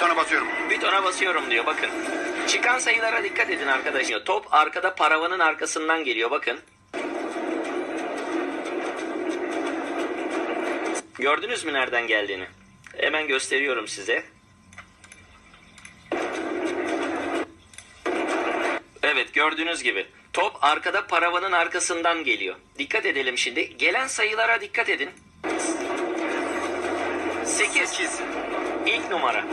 Butona basıyorum. Butona basıyorum diyor bakın. Çıkan sayılara dikkat edin arkadaşlar. Top arkada paravanın arkasından geliyor bakın. Gördünüz mü nereden geldiğini? Hemen gösteriyorum size. Evet gördüğünüz gibi. Top arkada paravanın arkasından geliyor. Dikkat edelim şimdi. Gelen sayılara dikkat edin. 8. 8. İlk numara.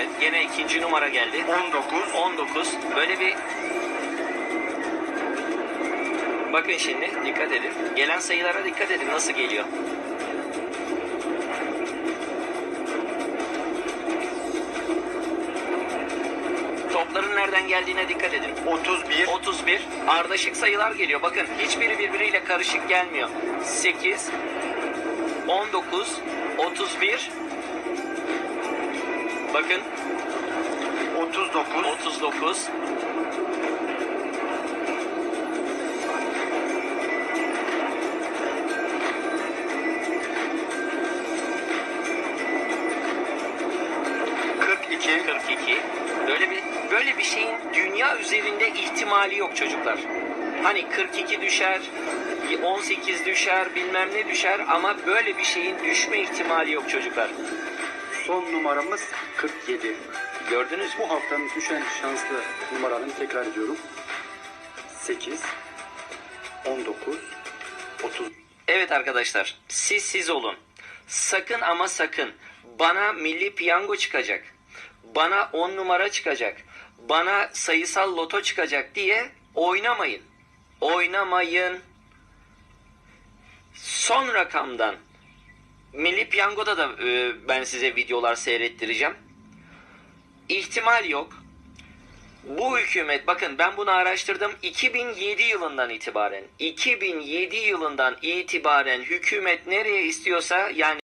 Evet gene ikinci numara geldi. 19. 19. Böyle bir Bakın şimdi dikkat edin. Gelen sayılara dikkat edin nasıl geliyor. Topların nereden geldiğine dikkat edin. 31. 31 ardışık sayılar geliyor. Bakın hiçbiri birbiriyle karışık gelmiyor. 8 19 31 Bakın 39. 39 42. 42 böyle bir böyle bir şeyin dünya üzerinde ihtimali yok çocuklar. Hani 42 düşer, 18 düşer, bilmem ne düşer ama böyle bir şeyin düşme ihtimali yok çocuklar. Son numaramız 47. Gördünüz? Bu haftanın düşen şanslı numaralarını tekrar ediyorum. 8, 19, 30. Evet arkadaşlar, siz siz olun. Sakın ama sakın bana milli piyango çıkacak. Bana 10 numara çıkacak. Bana sayısal loto çıkacak diye oynamayın. Oynamayın. Son rakamdan Milli Piyango'da da e, ben size videolar seyrettireceğim. İhtimal yok. Bu hükümet bakın ben bunu araştırdım 2007 yılından itibaren 2007 yılından itibaren hükümet nereye istiyorsa yani